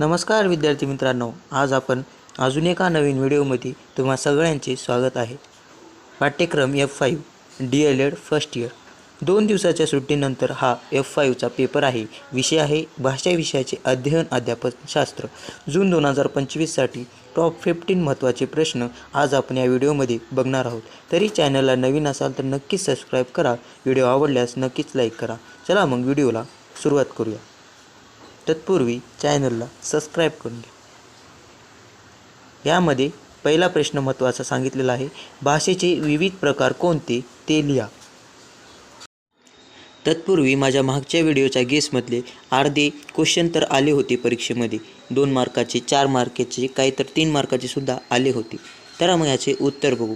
नमस्कार विद्यार्थी मित्रांनो आज आपण अजून एका नवीन व्हिडिओमध्ये तुम्हा सगळ्यांचे स्वागत आहे. पाठ्यक्रम F five D L Ed first year दोन दिवसाच्या सुट्टीनंतर हा एफ फाईव्हचा पेपर आहे. विषय आहे भाषा विषयाचे अध्ययन अध्यापन शास्त्र. जून दोन हजार पंचवीससाठी टॉप फिफ्टीन महत्त्वाचे प्रश्न आज आपण या व्हिडिओमध्ये बघणार आहोत. तरी चॅनलला नवीन असाल तर नक्कीच सबस्क्राईब करा. व्हिडिओ आवडल्यास नक्कीच लाईक करा. चला मग व्हिडिओला सुरुवात करूया. तत्पूर्वी चॅनलला सबस्क्राईब करून घ्या. यामध्ये पहिला प्रश्न महत्त्वाचा सांगितलेला आहे भाषेचे विविध प्रकार कोणते ते लिहा. तत्पूर्वी माझ्या मागच्या व्हिडिओच्या गेसमधले अर्धे क्वेश्चन तर आले होते परीक्षेमध्ये. दोन मार्काचे चार मार्काचे काही तर तीन मार्काचे सुद्धा आले होते. तर मग याचे उत्तर बघू.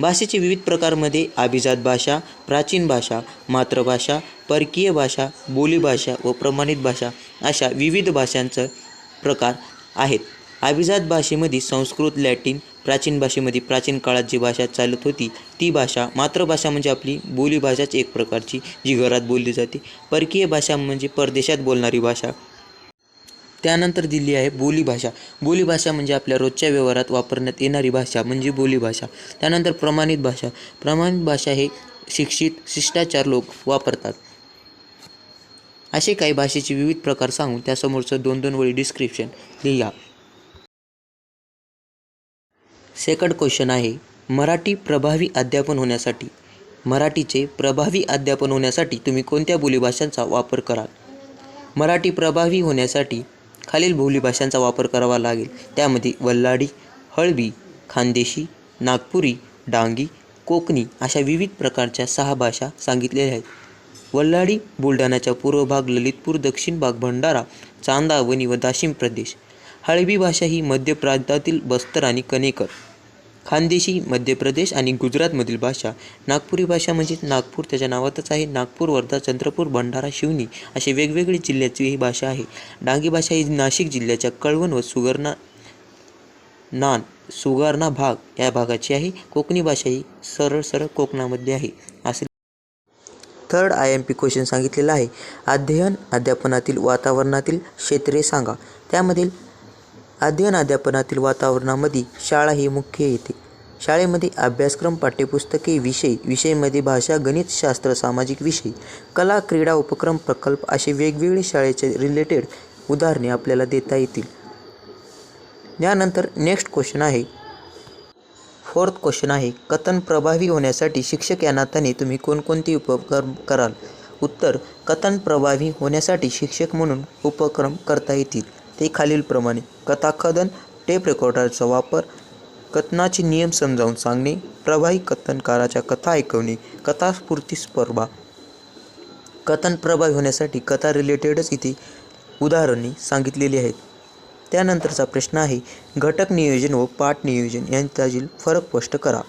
भाषेचे विविध प्रकारमध्ये अभिजात भाषा प्राचीन भाषा मातृभाषा परकीय भाषा बोलीभाषा व प्रमाणित भाषा अशा विविध भाषांचं प्रकार आहेत. अभिजात भाषेमध्ये संस्कृत लॅटिन प्राचीन भाषेमध्ये प्राचीन काळात जी भाषा चालत होती ती भाषा मातृभाषा म्हणजे आपली बोलीभाषाच एक प्रकारची जी घरात बोलली जाते. परकीय भाषा म्हणजे परदेशात बोलणारी भाषा. त्यानंतर दिली आहे बोलीभाषा बोलीभाषा म्हणजे आपल्या रोजच्या व्यवहारात वापरण्यात येणारी भाषा म्हणजे बोलीभाषा त्यानंतर प्रमाणित भाषा. प्रमाणित भाषा हे शिक्षित शिष्टाचार लोक वापरतात. असे काही भाषेचे विविध प्रकार सांगून त्यासमोरचं दोन दोन वळी डिस्क्रिप्शन लिहा. सेकंड क्वेश्चन आहे मराठी प्रभावी अध्यापन होण्यासाठी. मराठीचे प्रभावी अध्यापन होण्यासाठी तुम्ही कोणत्या बोलीभाषांचा वापर कराल? मराठी प्रभावी होण्यासाठी खालील बोलीभाषांचा वापर करावा लागेल. त्यामध्ये वल्लाडी हळवी खानदेशी नागपुरी डांगी कोकणी अशा विविध प्रकारच्या सहा भाषा सांगितलेल्या आहेत. वल्लाडी बुलढाण्याचा पूर्व भाग ललितपूर दक्षिण भाग भंडारा चांदावणी व दाशिम प्रदेश. हळवी भाषा ही मध्य प्रांतातील बस्तर आणि कनेकर खानदेशी मध्य प्रदेश आणि गुजरातमधील भाषा नागपुरी भाषा म्हणजे नागपूर. त्याच्या नावातच आहे नागपूर वर्धा चंद्रपूर भंडारा शिवनी असे वेगवेगळे जिल्ह्याची ही भाषा आहे. डांगी भाषा ही नाशिक जिल्ह्याच्या कळवण व सुगरणा नान सुगारणा भाग या भागाची आहे. कोकणी भाषा ही सरळ सरळ कोकणामध्ये आहे. असे third I M P question सांगितलेला आहे. अध्ययन अध्यापनातील वातावरणातील क्षेत्रे सांगा. त्यामधील अध्ययन अध्यापनातील वातावरणामध्ये शाळा ही मुख्य येते. शाळेमध्ये अभ्यासक्रम पाठ्यपुस्तके विषय विषयमध्ये भाषा गणितशास्त्र सामाजिक विषय कला क्रीडा उपक्रम प्रकल्प असे वेगवेगळे शाळेचे रिलेटेड उदाहरणे आपल्याला देता येतील. यानंतर नेक्स्ट क्वेश्चन आहे. फोर्थ क्वेश्चन आहे. कथन प्रभावी होण्यासाठी शिक्षक या नात्याने तुम्ही कोणकोणते उपक्रम कराल? उत्तर कथन प्रभावी होण्यासाठी शिक्षक म्हणून उपक्रम करता येतील. ते खालीलप्रमाणे कथाकथन टेप रेकॉर्डरचा वापर कथनाचे नियम समजावून सांगणे प्रभावी कथनकाराच्या कथा ऐकवणे कथास्फूर्ती स्पर्धा. कथन प्रभावी होण्यासाठी कथा रिलेटेडच इथे उदाहरणे सांगितलेली आहेत. त्यानंतरचा प्रश्न आहे घटक नियोजन व पाठ नियोजन यांच्यातील फरक स्पष्ट करा.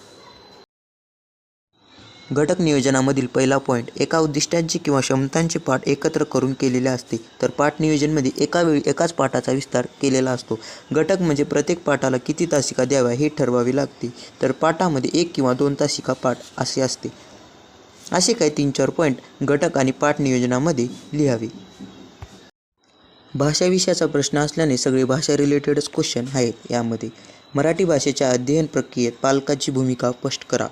घटक नियोजनामधील पहिला पॉईंट एका उद्दिष्टांची किंवा क्षमतांचे पाठ एकत्र करून केलेले असते. तर पाठ नियोजनमध्ये एका वेळी एकाच पाठाचा विस्तार केलेला असतो. घटक म्हणजे प्रत्येक पाठाला किती तासिका द्याव्या हे ठरवावे लागते. तर पाठामध्ये एक किंवा दोन तासिका पाठ असे असते. असे काही तीन चार पॉईंट घटक आणि पाठ नियोजनामध्ये लिहावे. भाषा विषयाचा प्रश्न असल्याने सगळे भाषा रिलेटेडच क्वेश्चन आहेत यामध्ये. मराठी भाषेच्या अध्ययन प्रक्रियेत पालकाची भूमिका स्पष्ट करा.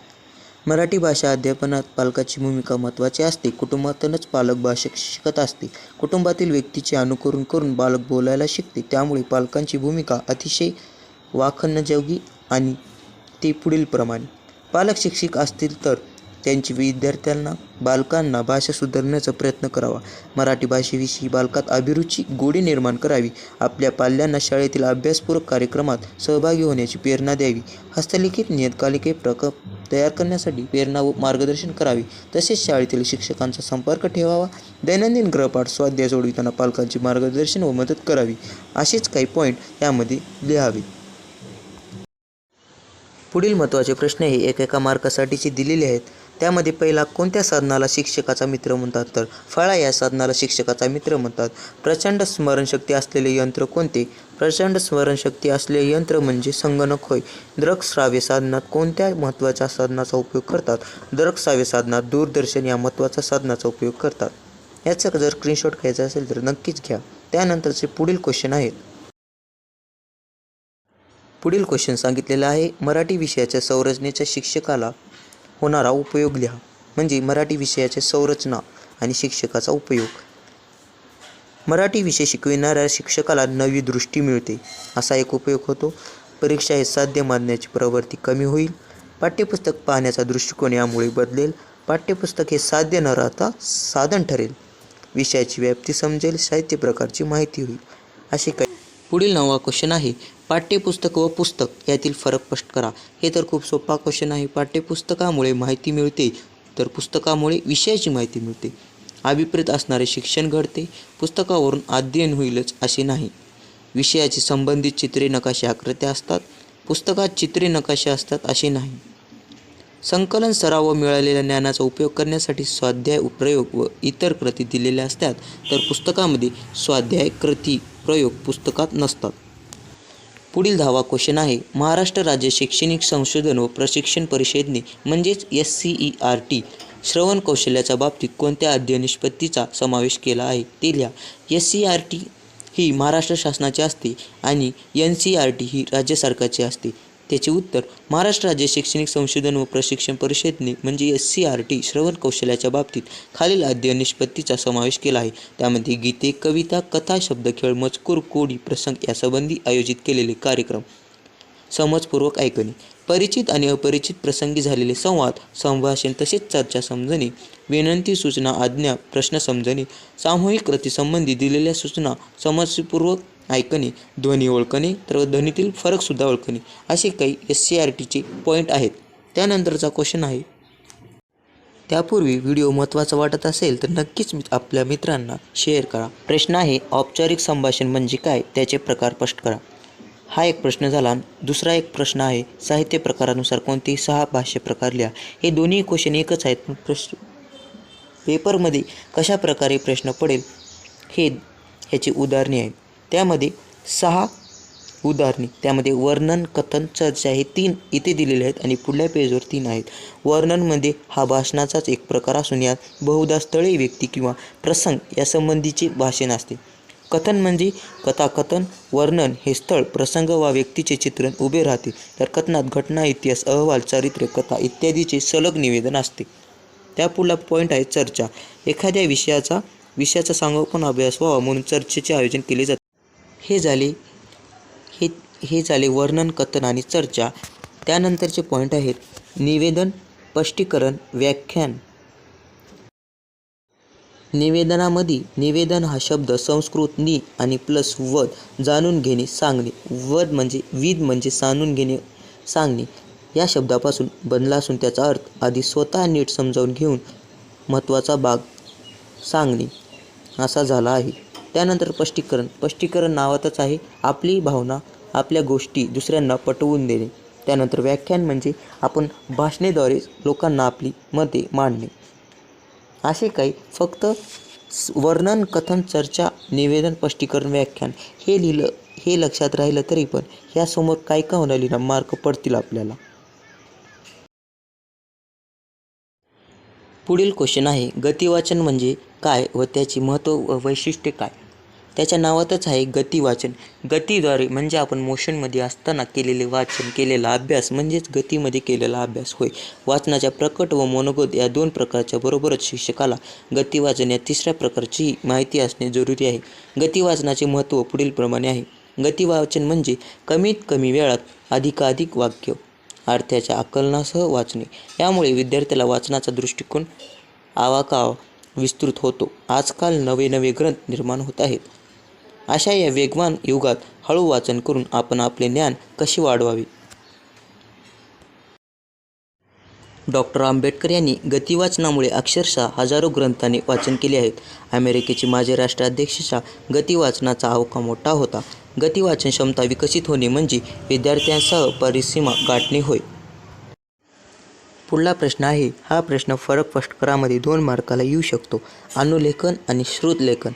मराठी भाषा अध्यापनात पालकाची भूमिका महत्त्वाची असते. कुटुंबातूनच पालक भाषा शिकत असते. कुटुंबातील व्यक्तीचे अनुकरण करून बालक बोलायला शिकते. त्यामुळे पालकांची भूमिका अतिशय वाखणजोगी आणि ते पुढीलप्रमाणे. पालक शिक्षक असतील तर त्यांची विद्यार्थ्यांना बालकांना भाषा सुधारण्याचा प्रयत्न करावा. मराठी भाषेविषयी बालकात अभिरुची गोडी निर्माण करावी. आपल्या पाल्यांना शाळेतील अभ्यासपूरक कार्यक्रमात सहभागी होण्याची प्रेरणा द्यावी. हस्तलिखित नियतकालिके प्रक तयार करण्यासाठी प्रेरणा व मार्गदर्शन करावे. तसेच शाळेतील शिक्षकांचा संपर्क ठेवावा. दैनंदिन ग्रहपाठ स्वाध्याय सोडविताना पालकांचे मार्गदर्शन व मदत करावी. असेच काही पॉईंट यामध्ये लिहावे. पुढील महत्त्वाचे प्रश्न हे एकेका मार्कासाठीचे दिलेले आहेत. त्यामध्ये पहिला कोणत्या साधनाला शिक्षकाचा मित्र म्हणतात तर फळा या साधनाला शिक्षकाचा मित्र म्हणतात. प्रचंड स्मरणशक्ती असलेले यंत्र कोणते? प्रचंड स्मरणशक्ती असलेले यंत्र म्हणजे संगणक होय. दृकश्राव्य साधनात कोणत्या महत्त्वाच्या साधनाचा उपयोग करतात? दृकश्राव्य साधनात दूरदर्शन या महत्त्वाच्या साधनाचा उपयोग करतात. याचा जर स्क्रीनशॉट घ्यायचा असेल तर नक्कीच घ्या. त्यानंतरचे पुढील क्वेश्चन आहेत. पुढील क्वेश्चन सांगितलेला आहे मराठी विषयाच्या संरचनेच्या शिक्षकाला होणारा उपयोग लिहा. म्हणजे मराठी विषयाच्या संरचना आणि शिक्षकाचा उपयोग. मराठी विषय शिकविणाऱ्या शिक्षकाला नवी दृष्टी मिळते. असा एक उपयोग होतो. परीक्षा हे साध्य मानण्याची प्रवृत्ती कमी होईल. पाठ्यपुस्तक पाहण्याचा दृष्टिकोन यामुळे बदलेल. पाठ्यपुस्तक हे साध्य न राहता साधन ठरेल. विषयाची व्याप्ती समजेल. साहित्य प्रकारची माहिती होईल. असे काही पुढील नववा क्वेश्चन आहे पाठ्यपुस्तक व पुस्तक यातील फरक स्पष्ट करा. हे तर खूप सोपा क्वेश्चन आहे. पाठ्यपुस्तकामुळे माहिती मिळते तर पुस्तकामुळे विषयाची माहिती मिळते. अभिप्रेत असणारे शिक्षण घडते पुस्तकावरून अध्ययन होईलच असे नाही. विषयाची संबंधित चित्रे नकाशे आकृत्या असतात पुस्तकात चित्रे नकाशे असतात असे नाही. संकलन सराव मिळालेल्या ज्ञानाचा उपयोग करण्यासाठी स्वाध्याय प्रयोग व इतर कृती दिलेल्या असतात तर पुस्तकामध्ये स्वाध्याय कृती प्रयोग पुस्तकात नसतात. पुढील दहावा क्वेश्चन आहे महाराष्ट्र राज्य शैक्षणिक संशोधन व प्रशिक्षण परिषदेने म्हणजेच S C E R T श्रवण कौशल्याच्या बाबतीत कोणत्या अध्ययन निष्पत्तीचा समावेश केला आहे? ते लिहा. एस सी आर टी ही महाराष्ट्र शासनाची असते आणि एन सी आर टी ही राज्य सरकारची असते. त्याचे उत्तर महाराष्ट्र राज्य शैक्षणिक संशोधन व प्रशिक्षण परिषदेने म्हणजे एस सी आर टी श्रवण कौशल्याच्या बाबतीत खालील अध्ययन निष्पत्तीचा समावेश केला आहे. त्यामध्ये गीते कविता कथा शब्दखेळ मजकूर कोडी प्रसंग यासंबंधी आयोजित केलेले कार्यक्रम. समजपूर्वक ऐकणे. परिचित आणि अपरिचित प्रसंगी झालेले संवाद संभाषण तसेच चर्चा समजणे विनंती सूचना आज्ञा प्रश्न समजणे सामूहिक कृतीसंबंधी दिलेल्या सूचना समजपूर्वक ऐकणे ध्वनी ओळखणे तर ध्वनीतील फरकसुद्धा ओळखणे. असे काही एस सी आर टीचे पॉईंट आहेत. त्यानंतरचा क्वेश्चन आहे. त्यापूर्वी व्हिडिओ महत्त्वाचा वाटत असेल तर नक्कीच मी- आपल्या मित्रांना शेअर करा. प्रश्न आहे औपचारिक संभाषण म्हणजे काय? त्याचे प्रकार स्पष्ट करा. हा एक प्रश्न झाला दुसरा एक प्रश्न आहे साहित्य प्रकारानुसार कोणतेही सहा भाष्य प्रकार लिहा. हे दोन्ही क्वेश्चन एकच आहेत पण प्रश्न पेपरमध्ये कशा प्रकारे प्रश्न पडेल हे ह्याची उदाहरणे आहेत. त्यामध्ये सहा उदाहरणे त्यामध्ये वर्णन कथन चर्चा हे तीन इथे दिलेले आहेत आणि पुढल्या पेजवर तीन आहेत. वर्णनमध्ये म्हणजे हा भाषणाचाच एक प्रकार असून यात बहुधा स्थळे व्यक्ती किंवा प्रसंग यासंबंधीचे भाषण असते. कथन म्हणजे कथाकथन वर्णन हे स्थळ प्रसंग वा व्यक्तीचे चित्रण उभे राहते. तर कथनात घटना इतिहास अहवाल चारित्र्य कथा इत्यादीचे सलग निवेदन असते. त्या पुढला पॉईंट आहे चर्चा. एखाद्या विषयाचा विषयाचा संगोपन अभ्यास व्हावा म्हणून चर्चेचे आयोजन केले जाते. हे झाले हे हे झाले वर्णन कथन आणि चर्चा. त्यानंतरचे पॉईंट आहेत निवेदन स्पष्टीकरण व्याख्यान. निवेदनामध्ये निवेदन हा शब्द संस्कृत नि आणि प्लस वद जाणून घेणे सांगणे. वद म्हणजे विद म्हणजे जाणून घेणे सांगणे. या शब्दापासून बनला असून त्याचा अर्थ आधी स्वतः नीट समजावून घेऊन महत्त्वाचा भाग सांगणे असा झाला आहे. त्यानंतर स्पष्टीकरण. स्पष्टीकरण नावातच आहे आपली भावना आपल्या गोष्टी दुसऱ्यांना पटवून देणे. त्यानंतर व्याख्यान म्हणजे आपण भाषणेद्वारे लोकांना आपली मते मांडणे. असे काही फक्त वर्णन कथन चर्चा निवेदन स्पष्टीकरण व्याख्यान हे लिहिलं हे लक्षात राहिलं तरी पण ह्यासमोर काय का होणार लिहिलं मार्क पडतील आपल्याला. पुढील क्वेश्चन आहे गतिवाचन म्हणजे काय व त्याची महत्त्व व वैशिष्ट्ये काय? त्याच्या नावातच आहे गतीवाचन. गतीद्वारे म्हणजे आपण मोशनमध्ये असताना केलेले वाचन केलेला अभ्यास म्हणजेच गतीमध्ये केलेला अभ्यास होय. वाचनाच्या प्रकट व मनोगत या दोन प्रकारच्या बरोबरच शिक्षकाला गतिवाचन या तिसऱ्या प्रकारची माहिती असणे जरुरी आहे. गतिवाचनाचे महत्त्व पुढीलप्रमाणे आहे. गतीवाचन म्हणजे कमीत कमी वेळात अधिकाधिक वाक्य अर्थ्याच्या आकलनासह वाचणे. यामुळे विद्यार्थ्याला वाचनाचा दृष्टिकोन आवाका विस्तृत होतो. आजकाल नवे नवे ग्रंथ निर्माण होत आहेत. अशा या वेगवान युगात हळू वाचन करून आपण आपले ज्ञान कसे वाढवावे? डॉक्टर आंबेडकर यांनी गतिवाचनामुळे अक्षरशः हजारो ग्रंथांनी वाचन केले आहेत. अमेरिकेचे माजी राष्ट्राध्यक्षाच्या गतिवाचनाचा आवका मोठा होता. गतिवाचन क्षमता विकसित होणे म्हणजे विद्यार्थ्यांसह परिसीमा गाठणे होय. पुढला प्रश्न आहे हा प्रश्न फरक स्पष्टकरामध्ये दोन मार्काला येऊ शकतो. अनुलेखन आणि श्रुतलेखन.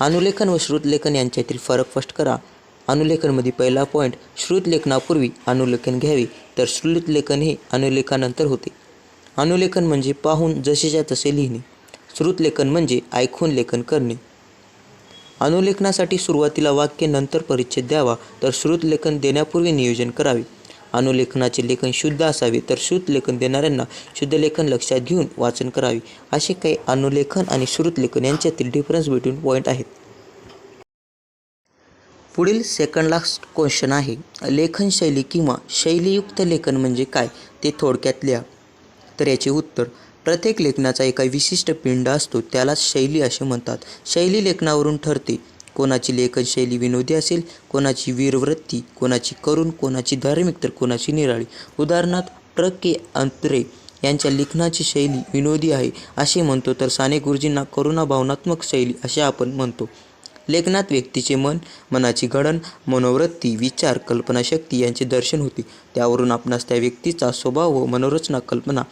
अनुलेखन व श्रुतलेखन यांच्यातील फरक स्पष्ट करा. अनुलेखनमध्ये पहिला पॉईंट श्रुतलेखनापूर्वी अनुलेखन घ्यावे तर श्रुतलेखन हे अनुलेखनानंतर होते. अनुलेखन म्हणजे पाहून जसेच्या तसे लिहिणे. श्रुतलेखन म्हणजे ऐकून लेखन करणे. अनुलेखनासाठी सुरुवातीला वाक्य नंतर परिच्छेद द्यावा तर श्रुतलेखन देण्यापूर्वी नियोजन करावे. अनुलेखनाचे लेखन शुद्ध असावे तर श्रुत लेखन देणाऱ्यांना शुद्धलेखन लक्षात घेऊन वाचन करावे. असे काही अनुलेखन आणि श्रुतलेखन यांच्यातील डिफरन्स बिटवीन पॉईंट आहेत. पुढील सेकंड लास्ट क्वेश्चन आहे. लेखनशैली किंवा शैलीयुक्त लेखन म्हणजे काय ते थोडक्यात लिहा. तर याचे उत्तर प्रत्येक लेखनाचा एका विशिष्ट पिंड असतो त्याला शैली असे म्हणतात. शैली लेखनावरून ठरते कोणाची लेखनशैली विनोदी असेल कोणाची वीरवृत्ती कोणाची करुण कोणाची धार्मिक तर कोणाची निराळी. उदाहरणार्थ प्र के. अंतरे यांच्या लेखनाची शैली विनोदी आहे असे म्हणतो तर साने गुरुजींना करुणा भावनात्मक शैली असे आपण म्हणतो. लेखनात व्यक्तीचे मन मनाची घडण मनोवृत्ती विचार कल्पनाशक्ती यांचे दर्शन होते. त्यावरून आपणास त्या व्यक्तीचा स्वभाव व मनोरचना कल्पना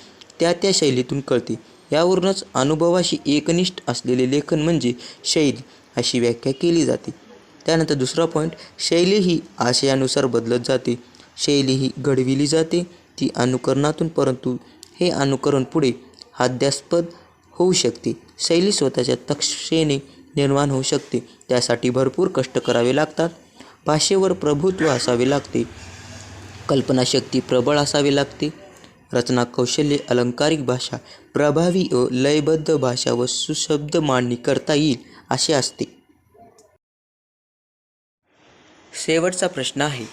त्या त्या शैलीतून कळते. यावरूनच अनुभवाशी एकनिष्ठ असलेले लेखन म्हणजे शैली. अशी व्याख्या केली जाते. त्यानंतर दुसरा पॉईंट शैली ही आशयानुसार बदलत जाते. शैली ही घडविली जाते. ती अनुकरणातून परंतु हे अनुकरण पुढे हास्यास्पद होऊ शकते. शैली स्वतःच्या तक्षेने निर्माण होऊ शकते. त्यासाठी भरपूर कष्ट करावे लागतात. भाषेवर प्रभुत्व असावे लागते. कल्पनाशक्ती प्रबळ असावी लागते. रचना कौशल्य अलंकारिक भाषा प्रभावी व लयबद्ध भाषा व सुशब्द मांडणी करता येईल. अशी असते. शेवटचा प्रश्न आहे.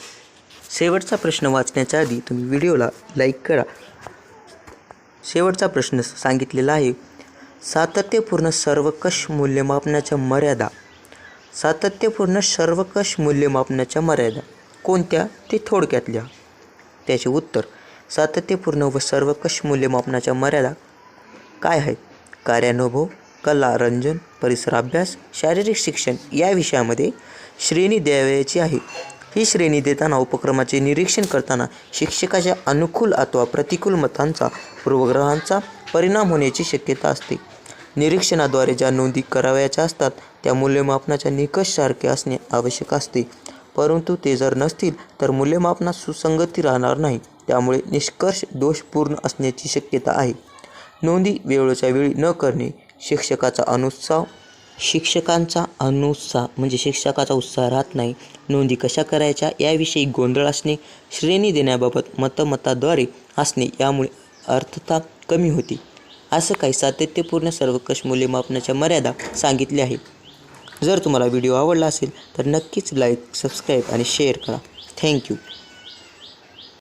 शेवटचा प्रश्न वाचण्याच्या आधी तुम्ही व्हिडिओला लाईक करा. शेवटचा प्रश्न सांगितलेला आहे सातत्यपूर्ण सर्वकष मूल्यमापनाच्या मर्यादा. सातत्यपूर्ण सर्वकष मूल्यमापनाच्या मर्यादा. कोणत्या? ते थोडक्यात लिहा त्याचे उत्तर सातत्यपूर्ण व सर्वकष मूल्यमापनाच्या मर्यादा काय आहेत? कार्यानुभव कला रंजन परिसराभ्यास शारीरिक शिक्षण या विषयामध्ये श्रेणी द्यावयाची आहे. ही श्रेणी देताना उपक्रमाचे निरीक्षण करताना शिक्षकाच्या अनुकूल अथवा प्रतिकूल मतांचा पूर्वग्रहांचा परिणाम होण्याची शक्यता असते. निरीक्षणाद्वारे ज्या नोंदी करावयाच्या असतात त्या मूल्यमापनाच्या निकष सारखे असणे आवश्यक असते. परंतु ते जर नसतील तर मूल्यमापनात सुसंगती राहणार नाही. त्यामुळे निष्कर्ष दोषपूर्ण असण्याची शक्यता आहे. नोंदी वेळोच्या वेळी न करणे शिक्षकाचा अनुत्साह. शिक्षकांचा अनुत्साह म्हणजे शिक्षकाचा उत्साह राहत नाही. नोंदी कशा करायच्या याविषयी गोंधळ असणे श्रेणी देण्याबाबत मतमताद्वारे असणे यामुळे अर्थता कमी होती. असं काही सातत्यपूर्ण सर्वकष मूल्यमापनाच्या मर्यादा सांगितल्या आहे जर तुम्हाला व्हिडिओ आवडला असेल तर नक्कीच लाईक सबस्क्राईब आणि शेअर करा. Thank you.